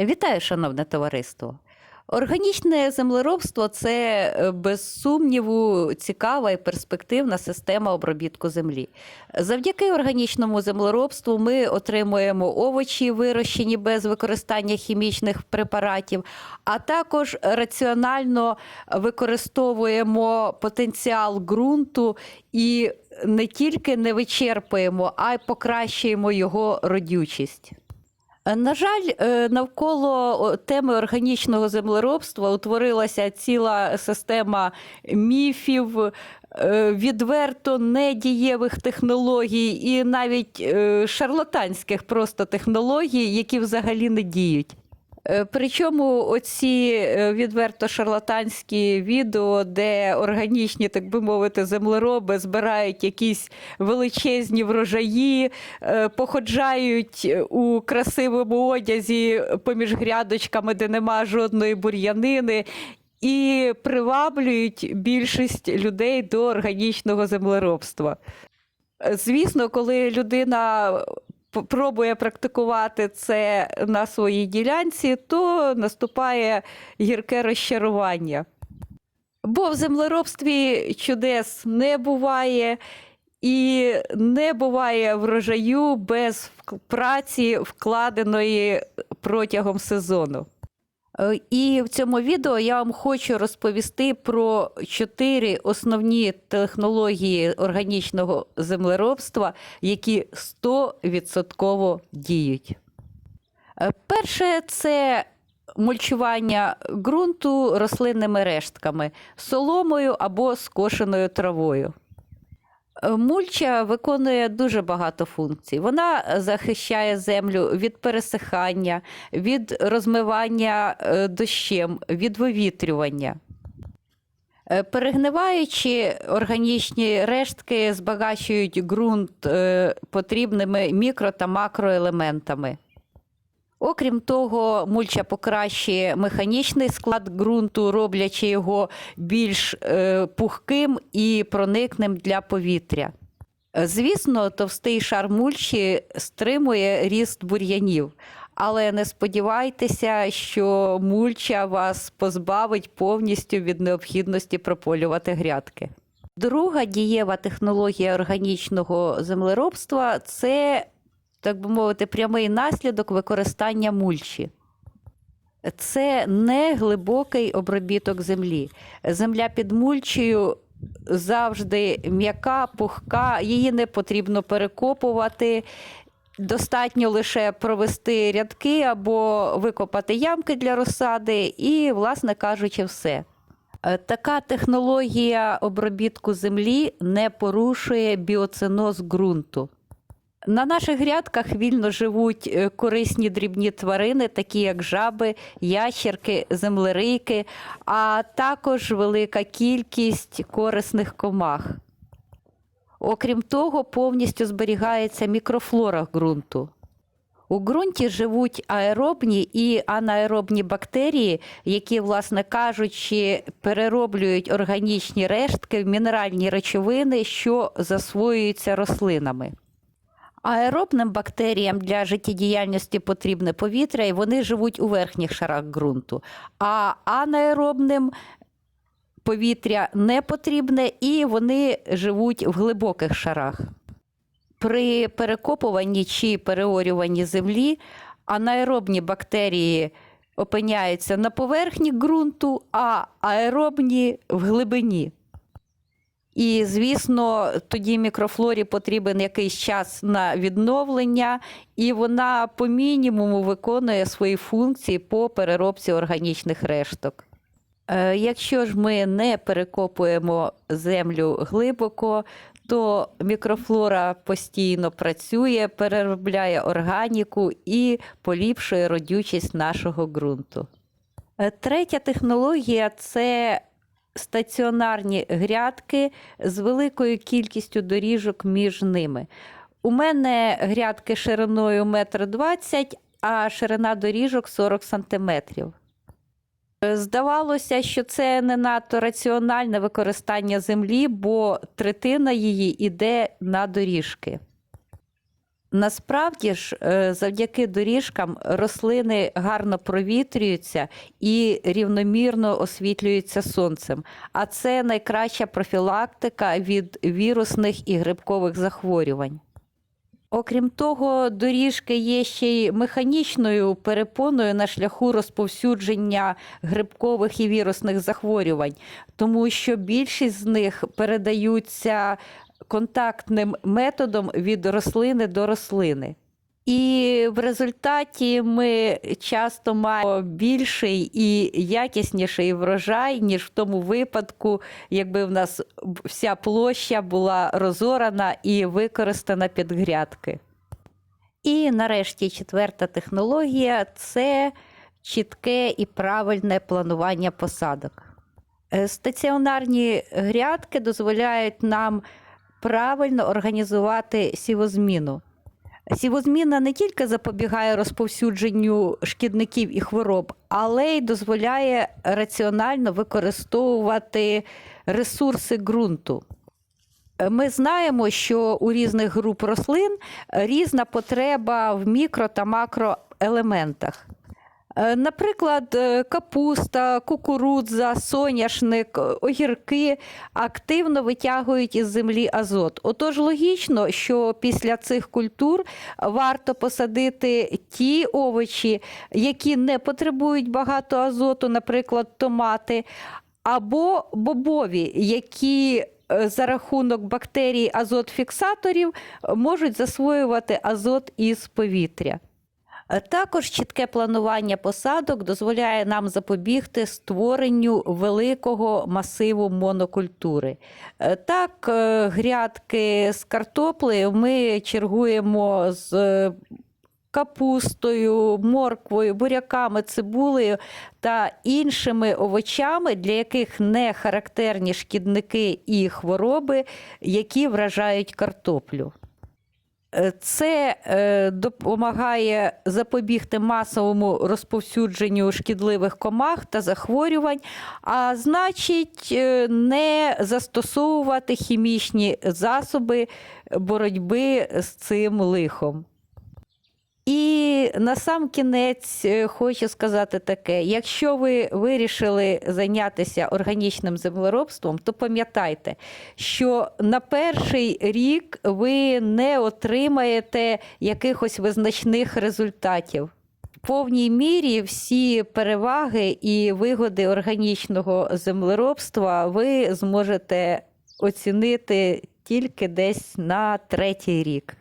Вітаю, шановне товариство. Органічне землеробство це е, без сумніву цікава і перспективна система обробітку землі. Завдяки органічному землеробству ми отримуємо овочі, вирощені без використання хімічних препаратів, а також раціонально використовуємо потенціал ґрунту і не тільки не вичерпуємо, а й покращуємо його родючість. Е, На жаль, е, навколо теми органічного землеробства утворилася ціла система міфів, е, відверто недієвих технологій і навіть шарлатанських просто технологій, які взагалі не діють. Е, Причому оці е, відверто шарлатанські відео, де органічні, так би мовити, землероби збирають якісь величезні врожаї, е, походжають у красивому одязі поміж грядочками, де нема жодної бур'янини. І приваблюють більшість людей до органічного землеробства. Звісно, коли людина пробує практикувати це на своїй ділянці, то наступає гірке розчарування. Бо в землеробстві чудес не буває, і не буває врожаю без праці, вкладеної протягом сезону. Е, І в цьому відео я вам хочу розповісти про чотири основні технології органічного землеробства, які 100% діють. Е, Перше це мульчування ґрунту рослинними рештками, соломою або скошеною травою. Е, Мульча виконує дуже багато функцій. Вона захищає землю від пересихання, від розмивання е, дощем, від вивітрювання. Е, Перегниваючи органічні рештки збагачують ґрунт е, потрібними мікро та макроелементами. Окрім того, мульча покращує механічний склад ґрунту, роблячи його більш е, пухким і проникним для повітря. Звісно, товстий шар мульчі стримує ріст бур'янів, але не сподівайтеся, що мульча вас позбавить повністю від необхідності прополювати грядки. Друга дієва технологія органічного землеробства це, так би мовити, прямий наслідок використання мульчі. Це не глибокий обробіток землі. Земля під мульчею завжди м'яка, пухка, її не потрібно перекопувати. Достатньо лише провести рядки або викопати ямки для розсади, і, власне кажучи, все. Е, Така технологія обробітку землі не порушує біоциноз ґрунту. На наших грядках вільно живуть е, корисні дрібні тварини, такі як жаби, ящерки, землерийки, а також велика кількість корисних комах. Окрім того, повністю зберігається мікрофлора ґрунту. У ґрунті живуть аеробні і анаеробні бактерії, які, власне кажучи, перероблюють органічні рештки в мінеральні речовини, що засвоюються рослинами. Аеробним бактеріям для життєдіяльності потрібне повітря, і вони живуть у верхніх шарах ґрунту. А анаеробним повітря не потрібне, і вони живуть в глибоких шарах. При перекопуванні чи переорюванні землі анаеробні бактерії опиняються на поверхні ґрунту, а аеробні в глибині. І, звісно, тоді мікрофлорі потрібен якийсь час на відновлення, і вона по мінімуму виконує свої функції по переробці органічних решток. Е, Якщо ж ми не перекопуємо землю глибоко, то мікрофлора постійно працює, переробляє органіку і поліпшує родючість нашого ґрунту. Е, Третя технологія це стаціонарні грядки з великою кількістю доріжок між ними. У мене грядки шириною 1,20 м, а ширина доріжок 40 см. Здавалося, що це не надто раціональне використання землі, бо третина її йде на доріжки. Насправді ж, е, завдяки доріжкам рослини гарно провітрюються і рівномірно освітлюються сонцем. А це найкраща профілактика від вірусних і грибкових захворювань. Окрім того, доріжки є ще й механічною перепоною на шляху розповсюдження грибкових і вірусних захворювань, тому що більшість з них передаються контактним методом від рослини до рослини. І в результаті ми часто маємо більший і якісніший врожай, ніж в тому випадку, якби в нас вся площа була розорана і використана під грядки. І нарешті четверта технологія це чітке і правильне планування посадок. Е, Стаціонарні грядки дозволяють нам правильно організувати сівозміну. Сівозміна не тільки запобігає розповсюдженню шкідників і хвороб, але й дозволяє раціонально використовувати ресурси ґрунту. Ми знаємо, що у різних груп рослин різна потреба в мікро та макроелементах. Е, Наприклад, е, капуста, кукурудза, соняшник, е, огірки активно витягують із землі азот. Отож, логічно, що після цих культур варто посадити ті овочі, які не потребують багато азоту, наприклад, томати, або бобові, які за рахунок бактерій азот-фіксаторів можуть засвоювати азот із повітря. Е, Також чітке планування посадок дозволяє нам запобігти створенню великого масиву монокультури. Е, Так, е, грядки з картоплею ми чергуємо з капустою, морквою, буряками, цибулею та іншими овочами, для яких не характерні шкідники і хвороби, які вражають картоплю. Е, Це е, допомагає запобігти масовому розповсюдженню шкідливих комах та захворювань, а значить, е, не застосовувати хімічні засоби боротьби з цим лихом. І на сам кінець е, хочу сказати таке: якщо ви вирішили зайнятися органічним землеробством, то пам'ятайте, що на перший рік ви не отримаєте якихось визначних результатів. В повній мірі всі переваги і вигоди органічного землеробства ви зможете оцінити тільки десь на третій рік.